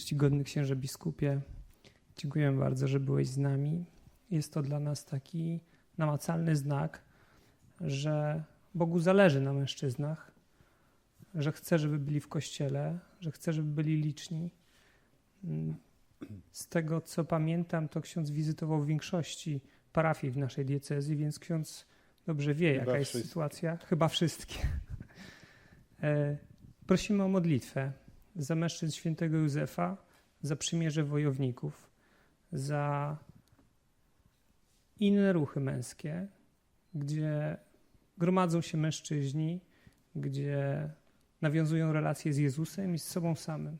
czcigodny księże biskupie, dziękuję bardzo, że byłeś z nami. Jest to dla nas taki namacalny znak, że Bogu zależy na mężczyznach, że chce, żeby byli w kościele, że chce, żeby byli liczni. Z tego, co pamiętam, to ksiądz wizytował w większości parafii w naszej diecezji, więc ksiądz dobrze wie, Chyba jaka jest wszystkie. sytuacja. Chyba wszystkie. E, Prosimy o modlitwę za mężczyzn świętego Józefa, za przymierze wojowników, za inne ruchy męskie, gdzie gromadzą się mężczyźni, gdzie nawiązują relacje z Jezusem i z sobą samym.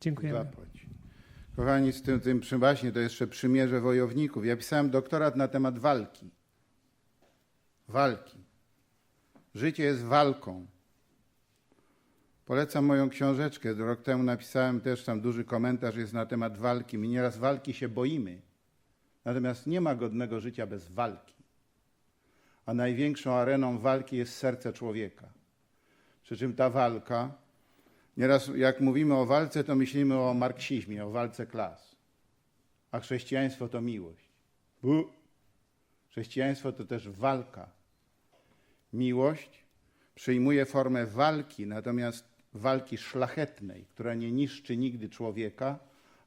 Dziękujemy. Kochani, z tym, tym właśnie to jeszcze przymierze wojowników. Ja pisałem doktorat na temat walki. Walki. Życie jest walką. Polecam moją książeczkę. Rok temu napisałem też tam duży komentarz jest na temat walki. My nieraz walki się boimy. Natomiast nie ma godnego życia bez walki. A największą areną walki jest serce człowieka. Przy czym ta walka Nieraz jak mówimy o walce, to myślimy o marksizmie, o walce klas. A chrześcijaństwo to miłość. Bu. Chrześcijaństwo to też walka. Miłość przyjmuje formę walki, natomiast walki szlachetnej, która nie niszczy nigdy człowieka,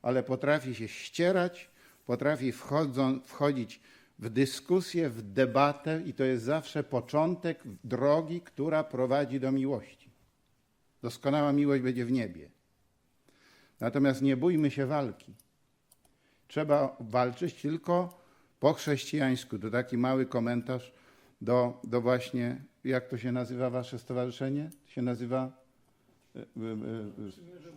ale potrafi się ścierać, potrafi wchodzą, wchodzić w dyskusję, w debatę i to jest zawsze początek drogi, która prowadzi do miłości. Doskonała miłość będzie w niebie. Natomiast nie bójmy się walki. Trzeba walczyć tylko po chrześcijańsku. To taki mały komentarz do, do właśnie, jak to się nazywa wasze stowarzyszenie? To się nazywa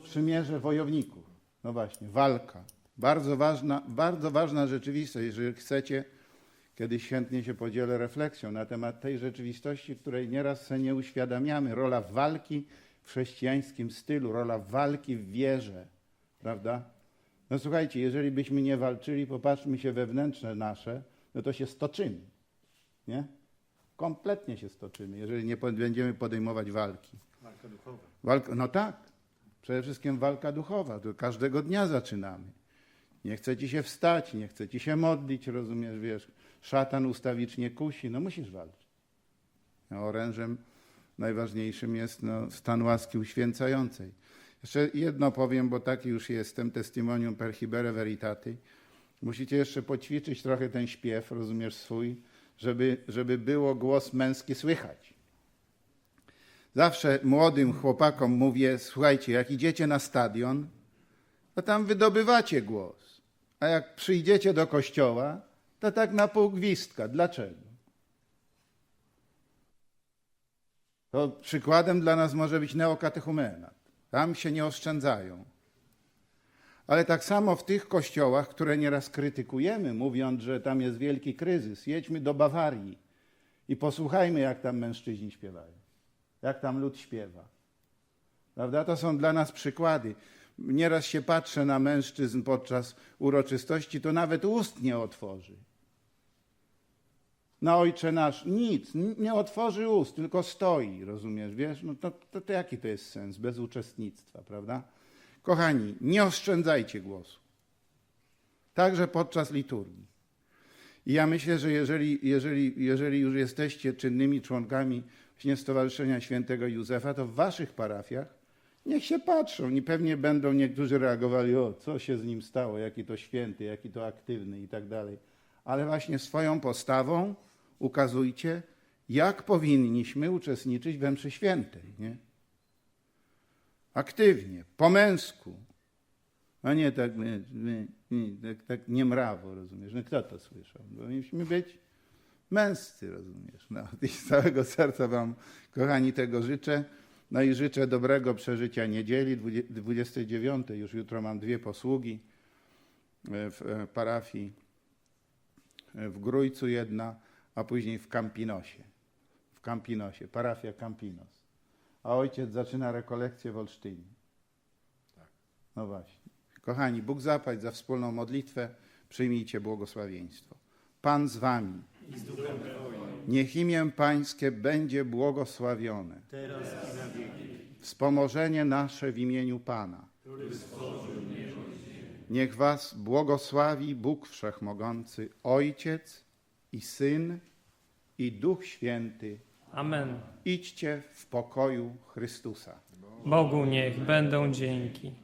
Przymierze Wojowników. No właśnie, walka. Bardzo ważna, bardzo ważna rzeczywistość. Jeżeli chcecie, kiedyś chętnie się podzielę refleksją na temat tej rzeczywistości, której nieraz sobie nie uświadamiamy. Rola walki w chrześcijańskim stylu, rola walki w wierze, prawda? No słuchajcie, jeżeli byśmy nie walczyli, popatrzmy się wewnętrzne nasze, no to się stoczymy, nie? Kompletnie się stoczymy, jeżeli nie będziemy podejmować walki. Walka duchowa. Walka, no tak, przede wszystkim walka duchowa, to każdego dnia zaczynamy. Nie chce ci się wstać, nie chce ci się modlić, rozumiesz, wiesz, szatan ustawicznie kusi, no musisz walczyć. No, orężem najważniejszym jest no, stan łaski uświęcającej. Jeszcze jedno powiem, bo taki już jestem, testimonium per hibere veritatis. Musicie jeszcze poćwiczyć trochę ten śpiew, rozumiesz, swój, żeby, żeby było głos męski słychać. Zawsze młodym chłopakom mówię, słuchajcie, jak idziecie na stadion, to tam wydobywacie głos. A jak przyjdziecie do kościoła, to tak na pół gwizdka. Dlaczego? To przykładem dla nas może być neokatechumenat. Tam się nie oszczędzają. Ale tak samo w tych kościołach, które nieraz krytykujemy, mówiąc, że tam jest wielki kryzys, jedźmy do Bawarii i posłuchajmy, jak tam mężczyźni śpiewają, jak tam lud śpiewa. Prawda? To są dla nas przykłady. Nieraz się patrzę na mężczyzn podczas uroczystości, to nawet ust nie otworzy. Na ojcze nasz nic, nie otworzy ust, tylko stoi, rozumiesz, wiesz? No to, to, to jaki to jest sens bez uczestnictwa, prawda? Kochani, nie oszczędzajcie głosu. Także podczas liturgii. I ja myślę, że jeżeli, jeżeli, jeżeli już jesteście czynnymi członkami właśnie Stowarzyszenia Świętego Józefa, to w waszych parafiach niech się patrzą i pewnie będą niektórzy reagowali, o, co się z nim stało, jaki to święty, jaki to aktywny i tak dalej. Ale właśnie swoją postawą ukazujcie, jak powinniśmy uczestniczyć we mszy świętej. Nie? Aktywnie, po męsku, a nie tak, nie, nie, nie, tak, tak niemrawo, rozumiesz? No kto to słyszał? Powinniśmy być męscy, rozumiesz? No, I z całego serca wam, kochani, tego życzę. No i życzę dobrego przeżycia niedzieli, 20 29. Już jutro mam dwie posługi e, w e, parafii e, w Grójcu jedna, a później w Campinosie. W Campinosie, parafia Campinos. A ojciec zaczyna rekolekcję w Olsztynie. No właśnie. Kochani, Bóg zapłać za wspólną modlitwę, przyjmijcie błogosławieństwo. Pan z wami. Niech imię Pańskie będzie błogosławione. Teraz i na wieki. Wspomożenie nasze w imieniu Pana. Niech was błogosławi Bóg Wszechmogący, Ojciec i Syn i Duch Święty. Amen. Idźcie w pokoju Chrystusa. Bogu niech będą dzięki.